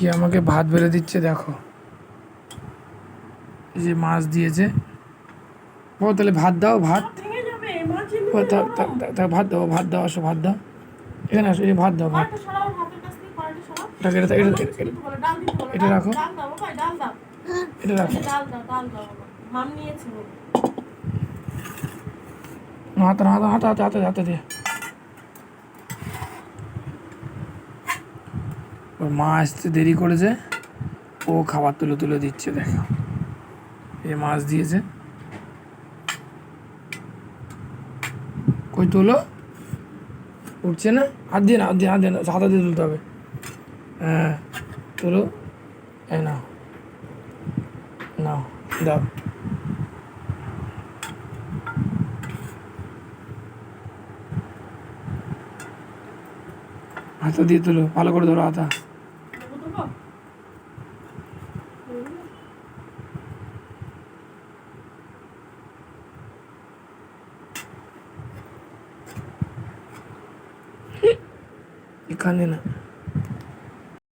কি আমাকে ভাত বেড়ে দিচ্ছে দেখো এই যে মাছ দিয়েছে ও তাহলে ভাত দাও ভাত ও ভাত দাও ভাত দাও আসো ভাত দাও এখানে আসো এই ভাত দাও ভাত এটা এটা- রাখো। এটা রাখো। হাতে হাতে হাতে হাতে হাতে হাতে দিয়ে ওর মা আসতে দেরি করেছে। ও খাবার তুলে তুলে দিচ্ছে, দেখো। এ মাছ দিয়েছে। কই তোলো? উঠছে না? হাত দিয়ে না, হাত দিয়ে হাত দিয়ে না, হাতা দিয়ে তুলতে হবে। হ্যাঁ তোলো। এই না নাও, দাও। হাতা দিয়ে তুলো, ভালো করে ধরো হাতা? এখানে না